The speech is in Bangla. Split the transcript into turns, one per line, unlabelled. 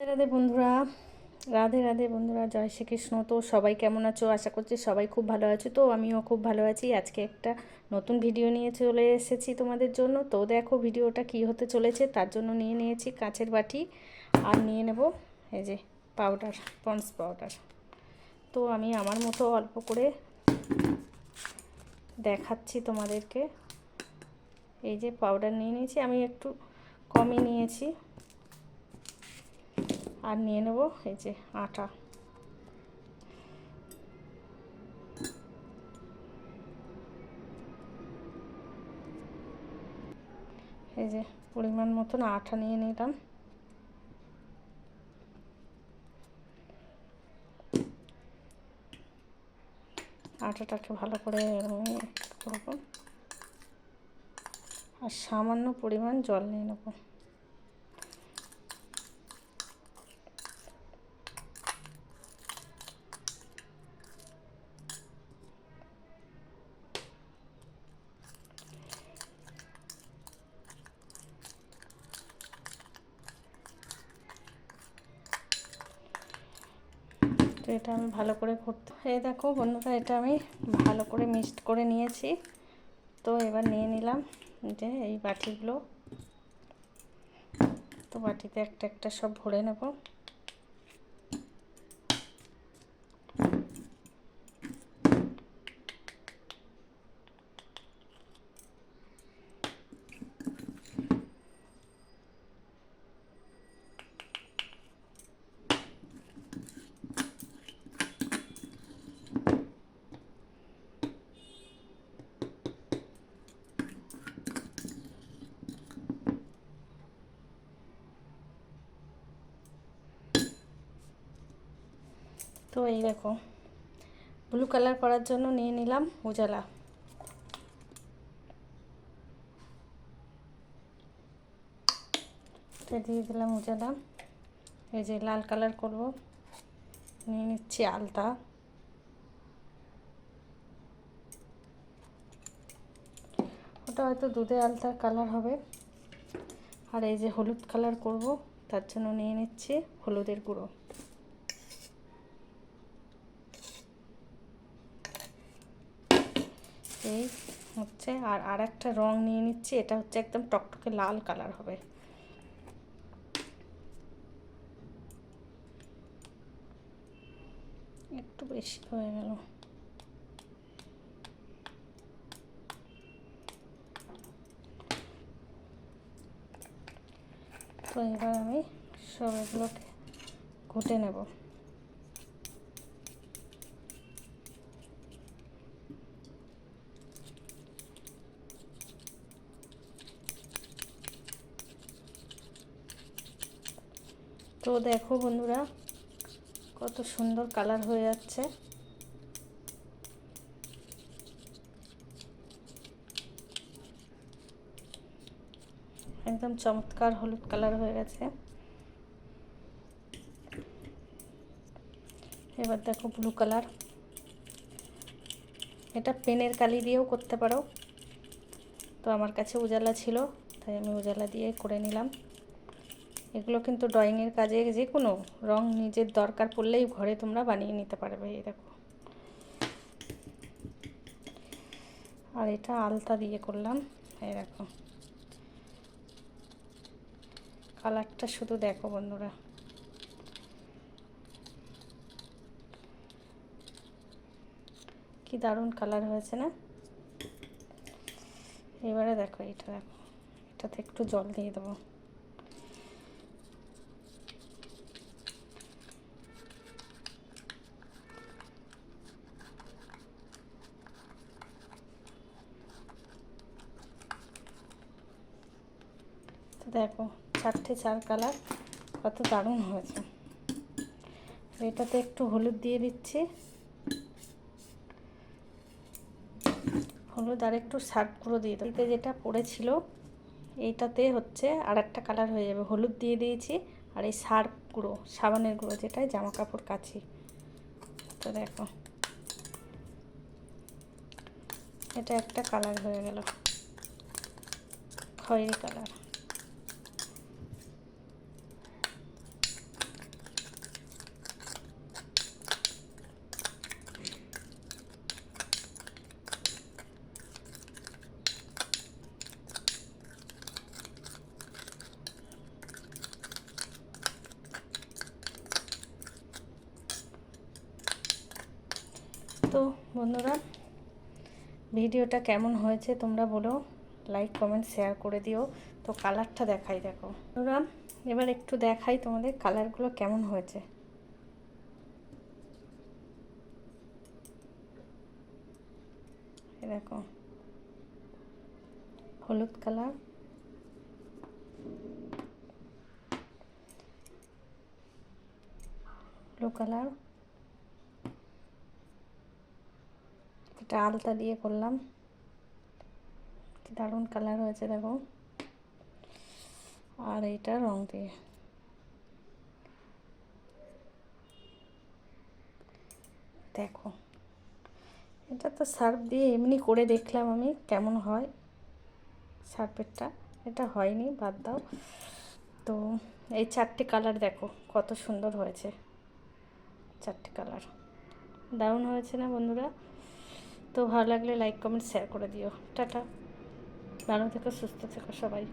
রাধে বন্ধুরা, রাধে রাধে বন্ধুরা, জয় শ্রীকৃষ্ণ। তো সবাই কেমন আছো? আশা করছি সবাই খুব ভালো আছো। তো আমিও খুব ভালো আছি। আজকে একটা নতুন ভিডিও নিয়ে চলে এসেছি তোমাদের জন্য। তো দেখো ভিডিওটা কি হতে চলেছে, তার জন্য নিয়ে নিয়েছি কাঁচের বাটি আর নিয়ে নেব এই যে পাউডার পন্স পাউডার তো আমি আমার মতো অল্প করে দেখাচ্ছি তোমাদেরকে। এই যে পাউডার নিয়ে নিয়েছি, আমি একটু কমই নিয়েছি। আর নিয়ে নেব এই যে আটা। এই যে পরিমাণ মতন আটা নিয়ে নিলাম। আটাটাকে ভালো করে করব। আর সামান্য পরিমাণ জল নিয়ে নেব। তো এটা আমি ভালো করে করতে এই দেখো বন্ধুরা, এটা আমি ভালো করে মিক্সড করে নিয়েছি। তো এবার নিয়ে নিলাম যে এই বাটিগুলো। তো বাটিতে একটা একটা সব ভরে নেব। তো এই দেখো ব্লু কালার করার জন্য নিয়ে নিলাম উজালা। দিয়ে দিলাম উজালা। এই যে লাল কালার করব। নিয়ে নিচ্ছি আলতা। ওটা হয়তো দুধে আলতার কালার হবে। আর এই যে হলুদ কালার করব, তার জন্য নিয়ে নিচ্ছি হলুদের গুঁড়ো। এই হচ্ছে, আর আর একটা রং নিয়ে নিচ্ছি, এটা হচ্ছে একদম টকটকে লাল কালার হবে। একটু বেশি হয়ে গেল। তো এবার আমি সব এগুলোকে ঘুটে নেব। তো দেখো বন্ধুরা, কত সুন্দর কালার হয়ে যাচ্ছে। একদম চমৎকার হলুদ কালার হয়ে গেছে। এবার দেখো ব্লু কালার এটা পেনের কালি দিয়েও করতে পারো। তো আমার কাছে উজালা ছিল, তাই আমি উজালা দিয়ে করে নিলাম। এগুলো কিন্তু ড্রয়িংয়ের কাজে যে কোনো রং নিজের দরকার পড়লেই ঘরে তোমরা বানিয়ে নিতে পারবে, এই দেখো। আর এটা আলতা দিয়ে করলাম, এই দেখো। কালারটা শুধু দেখো বন্ধুরা। কি দারুণ কালার হয়েছে না? এবারে দেখো এটা, দেখো। এটাতে একটু জল দিয়ে দেবো। দেখো, চারটে চার কালার, কত দারুণ হয়েছে। এটাতে একটু হলুদ দিয়ে দিচ্ছি। হলুদ আর একটু সার্ফ গুঁড়ো দিয়ে দিতে যেটা পড়েছিল, এইটাতে হচ্ছে আর একটা কালার হয়ে যাবে। হলুদ দিয়ে দিয়েছি আর এই সার্ফ গুঁড়ো, সাবানের গুঁড়ো যেটাই জামা কাপড় কাচি। তো দেখো, এটা একটা কালার হয়ে গেল। খয়েরি কালার। তো বন্ধুরা, ভিডিওটা কেমন হয়েছে তোমরা বলো লাইক কমেন্ট শেয়ার করে দিও। তো কালারটা দেখাই দেখো। বন্ধুরা, এবার একটু দেখাই তোমাদের কালারগুলো কেমন হয়েছে। দেখো, হলুদ কালার ব্লু কালার এটা আলতা দিয়ে করলাম। দারুণ কালার হয়েছে দেখো। আর এইটা রং দিয়ে। দেখো, এটা তো সার্ফ দিয়ে এমনি করে দেখলাম আমি কেমন হয় সার্ফেরটা। এটা হয়নি, বাদ দাও। তো এই চারটে কালার দেখো, কত সুন্দর হয়েছে। চারটে কালার দারুণ হয়েছে না বন্ধুরা? তো ভালো লাগলে লাইক কমেন্ট শেয়ার করে দিও। টাটা। ভালো থেকো সুস্থ থেকো সবাই।